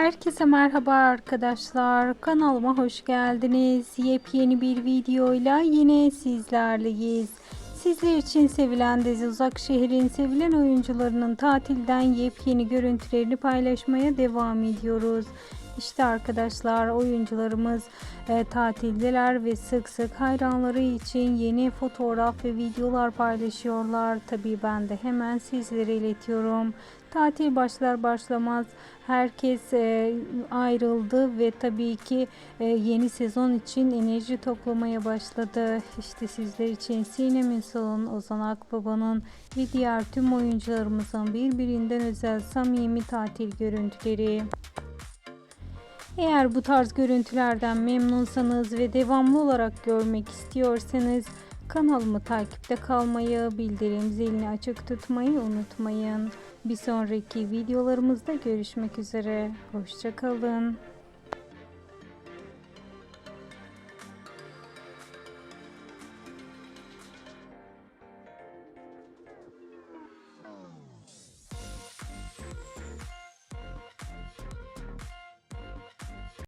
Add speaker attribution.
Speaker 1: Herkese merhaba arkadaşlar. Kanalıma hoş geldiniz. Yepyeni bir videoyla yine sizlerleyiz. Sizler için sevilen dizi Uzak Şehir'in sevilen oyuncularının tatilden yepyeni görüntülerini paylaşmaya devam ediyoruz. İşte arkadaşlar oyuncularımız e, tatildeler ve sık sık hayranları için yeni fotoğraf ve videolar paylaşıyorlar. Tabii ben de hemen sizlere iletiyorum. Tatil başlar başlamaz herkes e, ayrıldı ve tabii ki e, yeni sezon için enerji toplamaya başladı. İşte sizler için Sinem Ünsal'ın, Ozan Akbaba'nın ve diğer tüm oyuncularımızın birbirinden özel samimi tatil görüntüleri. Eğer bu tarz görüntülerden memnunsanız ve devamlı olarak görmek istiyorsanız kanalımı takipte kalmayı, bildirim zilini açık tutmayı unutmayın. Bir sonraki videolarımızda görüşmek üzere. Hoşçakalın.